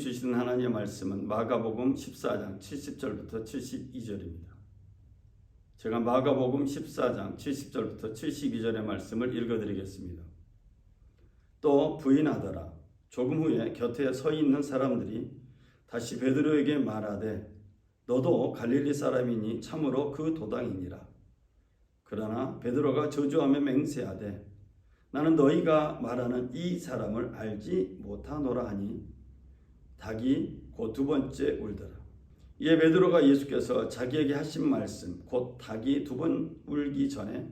주시는 하나님의 말씀은 마가복음 14장 70절부터 72절입니다. 제가 마가복음 14장 70절부터 72절의 말씀을 읽어드리겠습니다. 또 부인하더라. 조금 후에 곁에 서 있는 사람들이 다시 베드로에게 말하되 너도 갈릴리 사람이니 참으로 그 도당이니라. 그러나 베드로가 저주하며 맹세하되 나는 너희가 말하는 이 사람을 알지 못하노라 하니 닭이 곧 두 번째 울더라. 이에 베드로가 예수께서 자기에게 하신 말씀 곧 닭이 두 번 울기 전에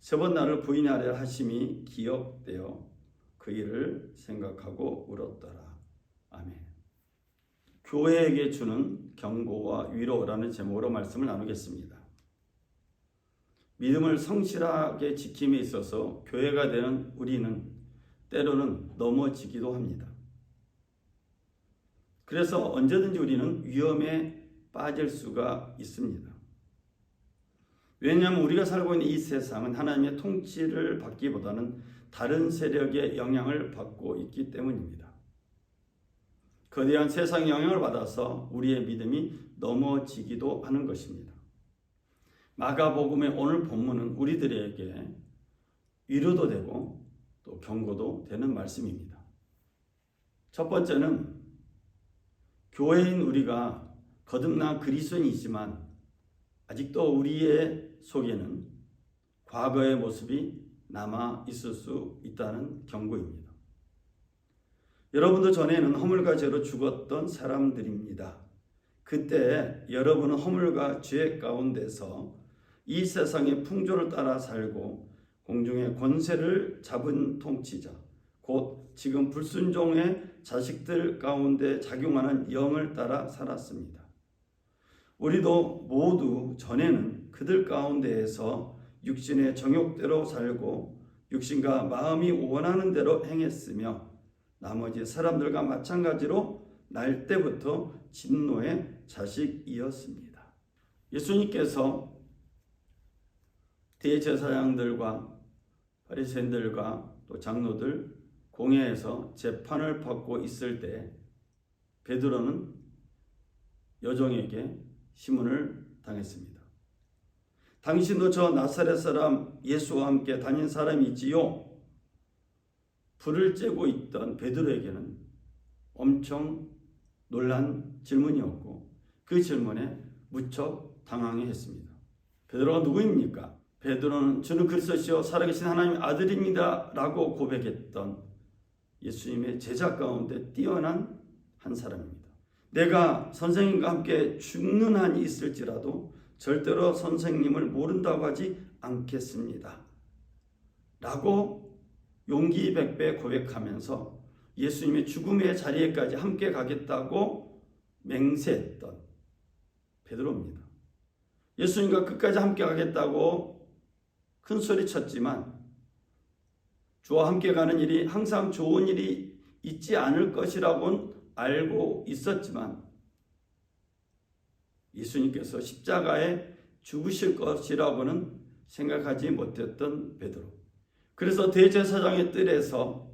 세 번 나를 부인하려 하심이 기억되어 그 일을 생각하고 울었더라. 아멘. 교회에게 주는 경고와 위로라는 제목으로 말씀을 나누겠습니다. 믿음을 성실하게 지킴에 있어서 교회가 되는 우리는 때로는 넘어지기도 합니다. 그래서 언제든지 우리는 위험에 빠질 수가 있습니다. 왜냐하면 우리가 살고 있는 이 세상은 하나님의 통치를 받기보다는 다른 세력의 영향을 받고 있기 때문입니다. 거대한 세상 영향을 받아서 우리의 믿음이 넘어지기도 하는 것입니다. 마가복음의 오늘 본문은 우리들에게 위로도 되고 또 경고도 되는 말씀입니다. 첫 번째는 교회인 우리가 거듭난 그리스도인이지만 아직도 우리의 속에는 과거의 모습이 남아 있을 수 있다는 경고입니다. 여러분도 전에는 허물과 죄로 죽었던 사람들입니다. 그때 여러분은 허물과 죄 가운데서 이 세상의 풍조를 따라 살고 공중의 권세를 잡은 통치자, 곧 지금 불순종의 자식들 가운데 작용하는 영을 따라 살았습니다. 우리도 모두 전에는 그들 가운데에서 육신의 정욕대로 살고 육신과 마음이 원하는 대로 행했으며 나머지 사람들과 마찬가지로 날 때부터 진노의 자식이었습니다. 예수님께서 대제사장들과 바리새인들과 또 장로들 공회에서 재판을 받고 있을 때 베드로는 여종에게 시문을 당했습니다. 당신도 저 나사렛 사람 예수와 함께 다닌 사람이지요? 불을 쬐고 있던 베드로에게는 엄청 놀란 질문이었고 그 질문에 무척 당황해 했습니다. 베드로가 누구입니까? 베드로는 저는 그리스도시요 살아계신 하나님의 아들입니다 라고 고백했던 예수님의 제자 가운데 뛰어난 한 사람입니다. 내가 선생님과 함께 죽는 한이 있을지라도 절대로 선생님을 모른다고 하지 않겠습니다. 라고 용기 백배 고백하면서 예수님의 죽음의 자리에까지 함께 가겠다고 맹세했던 베드로입니다. 예수님과 끝까지 함께 가겠다고 큰 소리 쳤지만 주와 함께 가는 일이 항상 좋은 일이 있지 않을 것이라고는 알고 있었지만 예수님께서 십자가에 죽으실 것이라고는 생각하지 못했던 베드로. 그래서 대제사장의 뜰에서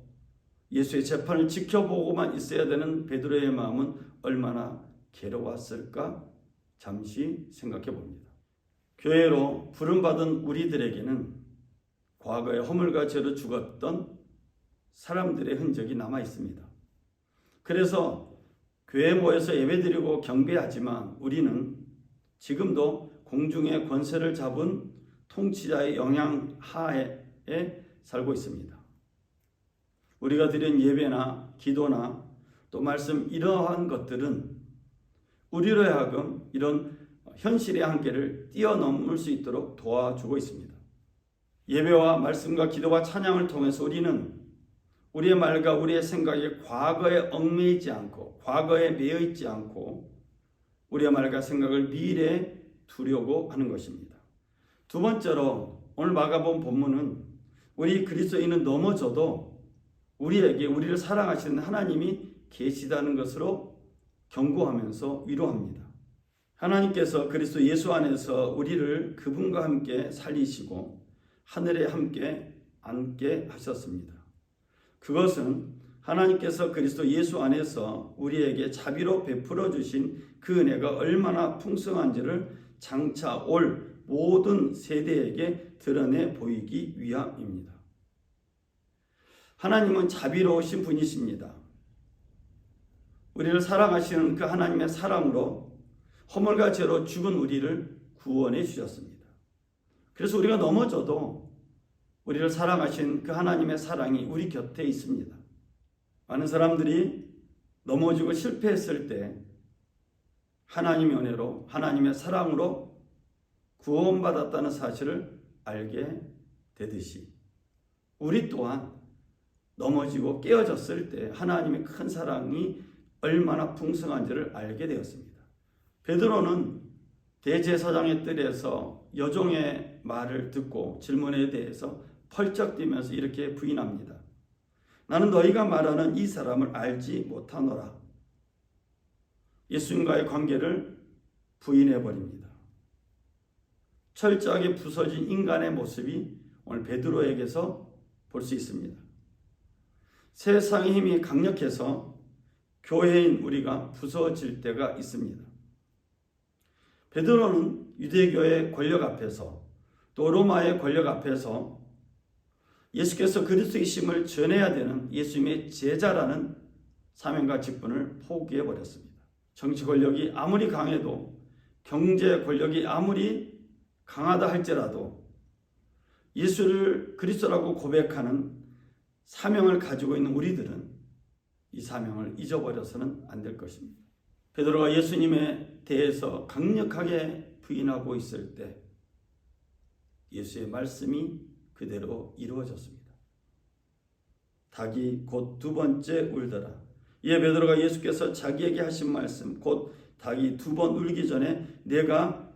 예수의 재판을 지켜보고만 있어야 되는 베드로의 마음은 얼마나 괴로웠을까 잠시 생각해 봅니다. 교회로 부름받은 우리들에게는 과거의 허물과 죄로 죽었던 사람들의 흔적이 남아 있습니다. 그래서 교회 모여서 예배드리고 경배하지만 우리는 지금도 공중의 권세를 잡은 통치자의 영향 하에 살고 있습니다. 우리가 드린 예배나 기도나 또 말씀 이러한 것들은 우리로 하여금 이런 현실의 한계를 뛰어넘을 수 있도록 도와주고 있습니다. 예배와 말씀과 기도와 찬양을 통해서 우리는 우리의 말과 우리의 생각이 과거에 얽매이지 않고 과거에 매여 있지 않고 우리의 말과 생각을 미래에 두려고 하는 것입니다. 두 번째로 오늘 마가본 본문은 우리 그리스도인은 넘어져도 우리에게 우리를 사랑하시는 하나님이 계시다는 것으로 경고하면서 위로합니다. 하나님께서 그리스도 예수 안에서 우리를 그분과 함께 살리시고 하늘에 함께 앉게 하셨습니다. 그것은 하나님께서 그리스도 예수 안에서 우리에게 자비로 베풀어 주신 그 은혜가 얼마나 풍성한지를 장차 올 모든 세대에게 드러내 보이기 위함입니다. 하나님은 자비로우신 분이십니다. 우리를 사랑하시는 그 하나님의 사랑으로 허물과 죄로 죽은 우리를 구원해 주셨습니다. 그래서 우리가 넘어져도 우리를 사랑하신 그 하나님의 사랑이 우리 곁에 있습니다. 많은 사람들이 넘어지고 실패했을 때 하나님의 은혜로 하나님의 사랑으로 구원받았다는 사실을 알게 되듯이 우리 또한 넘어지고 깨어졌을 때 하나님의 큰 사랑이 얼마나 풍성한지를 알게 되었습니다. 베드로는 대제사장의 뜰에서 여종의 말을 듣고 질문에 대해서 펄쩍 뛰면서 이렇게 부인합니다. 나는 너희가 말하는 이 사람을 알지 못하노라. 예수님과의 관계를 부인해 버립니다. 철저하게 부서진 인간의 모습이 오늘 베드로에게서 볼 수 있습니다. 세상의 힘이 강력해서 교회인 우리가 부서질 때가 있습니다. 베드로는 유대교의 권력 앞에서 또 로마의 권력 앞에서 예수께서 그리스도이심을 전해야 되는 예수님의 제자라는 사명과 직분을 포기해 버렸습니다. 정치 권력이 아무리 강해도 경제 권력이 아무리 강하다 할지라도 예수를 그리스도라고 고백하는 사명을 가지고 있는 우리들은 이 사명을 잊어버려서는 안 될 것입니다. 베드로가 예수님에 대해서 강력하게 부인하고 있을 때 예수의 말씀이 그대로 이루어졌습니다. 닭이 곧 두 번째 울더라. 이에 베드로가 예수께서 자기에게 하신 말씀 곧 닭이 두 번 울기 전에 내가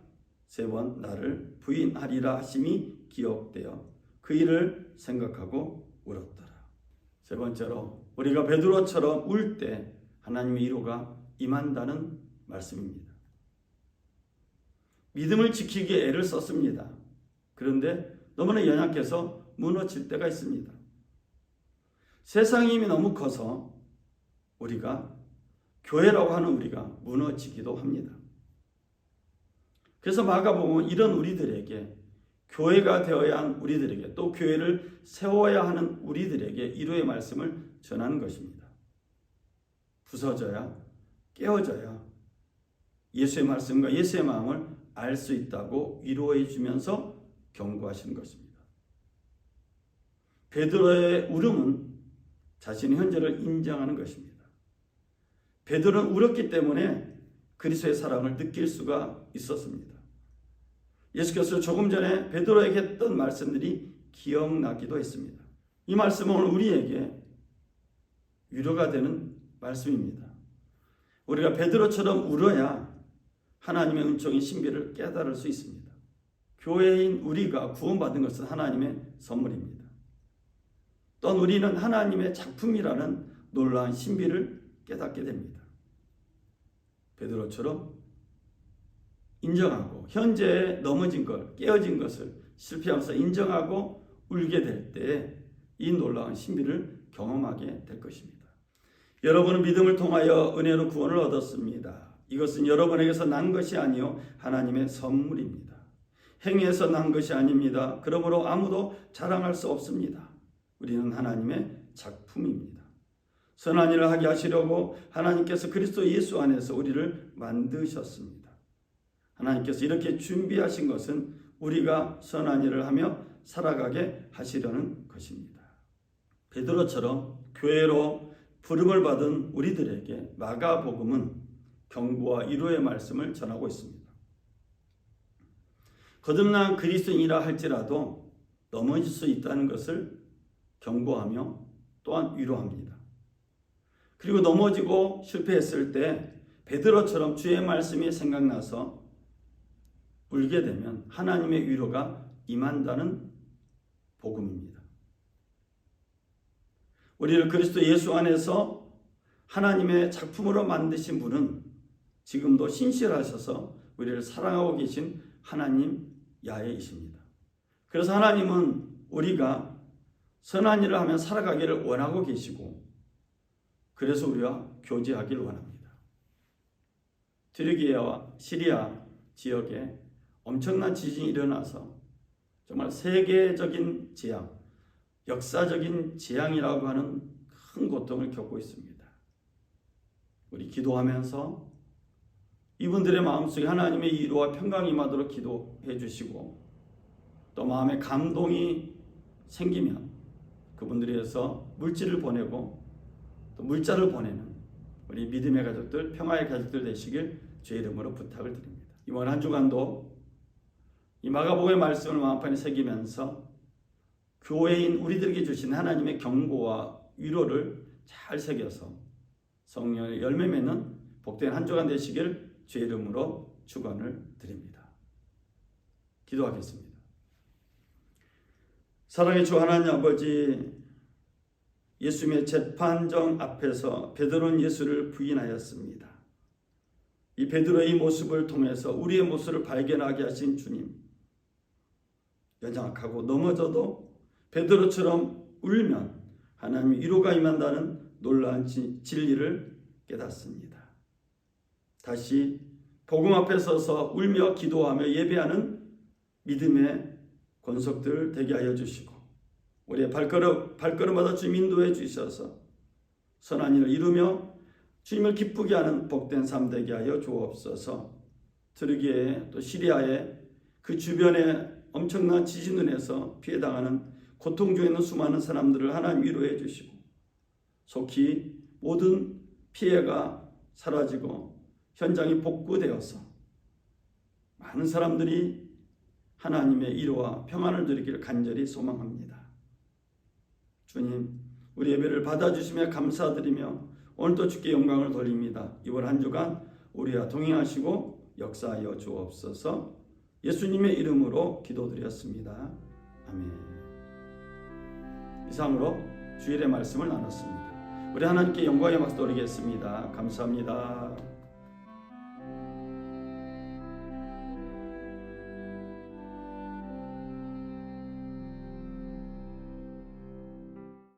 세 번 나를 부인하리라 하심이 기억되어 그 일을 생각하고 울었더라. 세 번째로 우리가 베드로처럼 울 때 하나님의 위로가 임한다는 말씀입니다. 믿음을 지키기에 애를 썼습니다. 그런데 너무나 연약해서 무너질 때가 있습니다. 세상의 힘이 너무 커서 우리가 교회라고 하는 우리가 무너지기도 합니다. 그래서 마가복음은 이런 우리들에게 교회가 되어야 한 우리들에게 또 교회를 세워야 하는 우리들에게 이루의 말씀을 전하는 것입니다. 부서져야 깨어져야 예수의 말씀과 예수의 마음을 알 수 있다고 위로해 주면서 경고하시는 것입니다. 베드로의 울음은 자신의 현재를 인정하는 것입니다. 베드로는 울었기 때문에 그리스도의 사랑을 느낄 수가 있었습니다. 예수께서 조금 전에 베드로에게 했던 말씀들이 기억나기도 했습니다. 이 말씀은 우리에게 위로가 되는 말씀입니다. 우리가 베드로처럼 울어야 하나님의 은총의 신비를 깨달을 수 있습니다. 교회인 우리가 구원받은 것은 하나님의 선물입니다. 또한 우리는 하나님의 작품이라는 놀라운 신비를 깨닫게 됩니다. 베드로처럼 인정하고 현재 넘어진 것, 깨어진 것을 실패하면서 인정하고 울게 될 때 이 놀라운 신비를 경험하게 될 것입니다. 여러분은 믿음을 통하여 은혜로 구원을 얻었습니다. 이것은 여러분에게서 난 것이 아니요 하나님의 선물입니다. 행위에서 난 것이 아닙니다. 그러므로 아무도 자랑할 수 없습니다. 우리는 하나님의 작품입니다. 선한 일을 하게 하시려고 하나님께서 그리스도 예수 안에서 우리를 만드셨습니다. 하나님께서 이렇게 준비하신 것은 우리가 선한 일을 하며 살아가게 하시려는 것입니다. 베드로처럼 교회로 부름을 받은 우리들에게 마가복음은 경고와 위로의 말씀을 전하고 있습니다. 거듭난 그리스도인이라 할지라도 넘어질 수 있다는 것을 경고하며 또한 위로합니다. 그리고 넘어지고 실패했을 때 베드로처럼 주의 말씀이 생각나서 울게 되면 하나님의 위로가 임한다는 복음입니다. 우리를 그리스도 예수 안에서 하나님의 작품으로 만드신 분은 지금도 신실하셔서 우리를 사랑하고 계신 하나님 야훼이십니다. 그래서 하나님은 우리가 선한 일을 하며 살아가기를 원하고 계시고 그래서 우리와 교제하길 원합니다. 트르기아와 시리아 지역에 엄청난 지진이 일어나서 정말 세계적인 재앙, 역사적인 재앙이라고 하는 큰 고통을 겪고 있습니다. 우리 기도하면서 이분들의 마음속에 하나님의 이루와 평강이 임하도록 기도해 주시고 또 마음에 감동이 생기면 그분들에서 물질을 보내고 또 물자를 보내는 우리 믿음의 가족들, 평화의 가족들 되시길 주의 이름으로 부탁을 드립니다. 이번 한 주간도 이 마가복음의 말씀을 마음판에 새기면서 교회인 우리들에게 주신 하나님의 경고와 위로를 잘 새겨서 성령의 열매 맺는 복된 한 주간 되시길 주의 이름으로 축원을 드립니다. 기도하겠습니다. 사랑의 주 하나님 아버지 예수님의 재판정 앞에서 베드로는 예수를 부인하였습니다. 이 베드로의 모습을 통해서 우리의 모습을 발견하게 하신 주님 연약하고 넘어져도 베드로처럼 울면 하나님의 위로가 임한다는 놀라운 진리를 깨닫습니다. 다시 복음 앞에 서서 울며 기도하며 예배하는 믿음의 권속들 되게 하여 주시고 우리의 발걸음 발걸음마다 주님 인도해 주셔서 선한 일을 이루며 주님을 기쁘게 하는 복된 삶 되게 하여 주옵소서. 트르기에 또 시리아에 그 주변에 엄청난 지진을 해서 피해 당하는 고통 중에 있는 수많은 사람들을 하나님 위로해 주시고 속히 모든 피해가 사라지고 현장이 복구되어서 많은 사람들이 하나님의 위로와 평안을 누리기를 간절히 소망합니다. 주님, 우리 예배를 받아주시며 감사드리며 오늘도 주께 영광을 돌립니다. 이번 한 주간 우리와 동행하시고 역사하여 주옵소서 예수님의 이름으로 기도드렸습니다. 아멘. 이상으로 주일의 말씀을 나눴습니다. 우리 하나님께 영광의 박수 돌리겠습니다. 감사합니다.